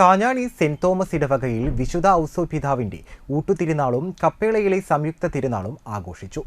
Kanjani saint Thomas ഇടവകയിൽ വിശുദ്ധ ഔസോപിതാവിന്റെ ഊട്ടുതിരുനാളും കപ്പേളയിലെ സംയുക്ത തിരുനാളും ആഘോഷിച്ചു.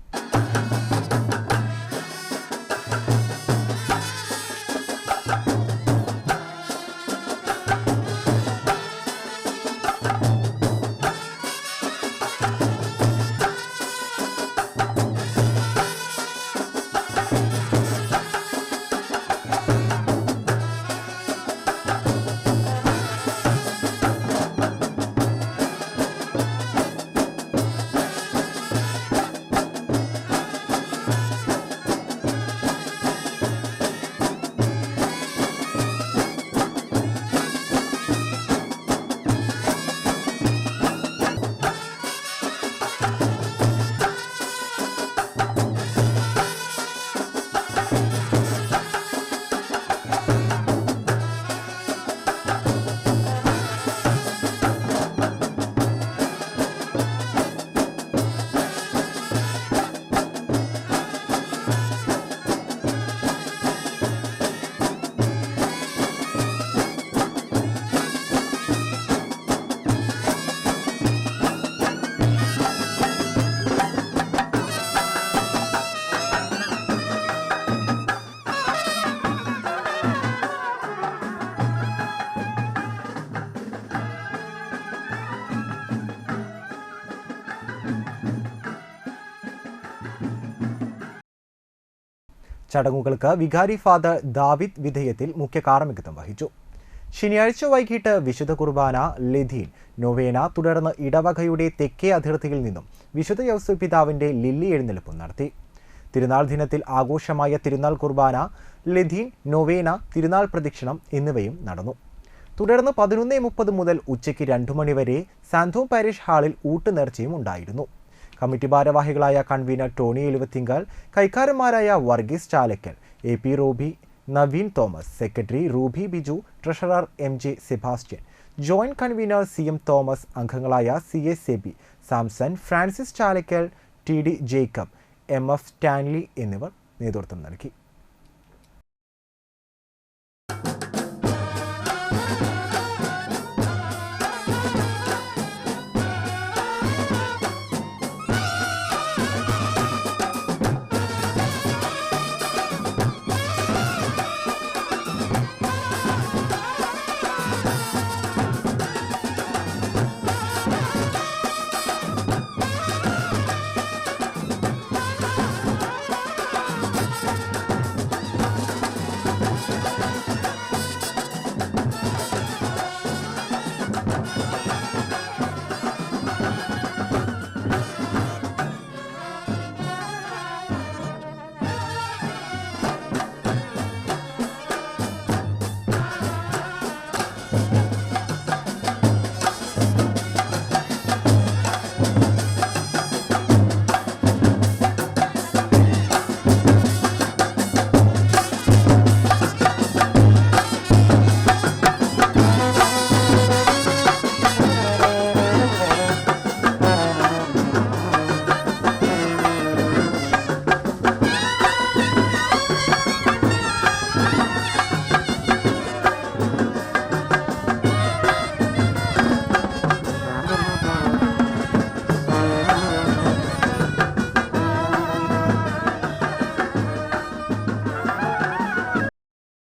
ചടങ്ങുകൾക്ക് വികാരി ഫാദർ ദാവിദ് വിധേയത്തിൽ മുഖ്യ കാർമ്മികത്വം വഹിച്ചു. ശനിയാഴ്ച വൈകിട്ട് വിശുദ്ധ കുർബാന ലിഥീൻ നൊവേന തുടർന്ന് ഇടവകയുടെ തെക്കേ അതിർത്തിയിൽ നിന്നും വിശുദ്ധ യൗസു പിതാവിന്റെ ലില്ലി എഴുന്നള്ളിപ്പും നടത്തി. തിരുനാൾ ദിനത്തിൽ ആഘോഷമായ തിരുനാൾ കുർബാന ലിഥീൻ നൊവേന തിരുനാൾ പ്രദക്ഷിണം എന്നിവയും നടന്നു. തുടർന്ന് പതിനൊന്ന് മുപ്പത് മുതൽ ഉച്ചയ്ക്ക് രണ്ടു മണിവരെ സാന്തോ പാരിഷ് ഹാളിൽ ഊട്ടുനേർച്ചയും ഉണ്ടായിരുന്നു. കമ്മിറ്റി ഭാരവാഹികളായ convener Tony Eluvathingal കൈക്കാരന്മാരായ Varghese Chalakkal A P Roby Naveen Thomas secretary Ruby Biju treasurer M J Sebastian. Joint convener C M Thomas അംഗങ്ങളായ C S Sebi Samson Francis Chalakkal T D Jacob M F Stanley എന്നിവർ നേതൃത്വം നൽകി.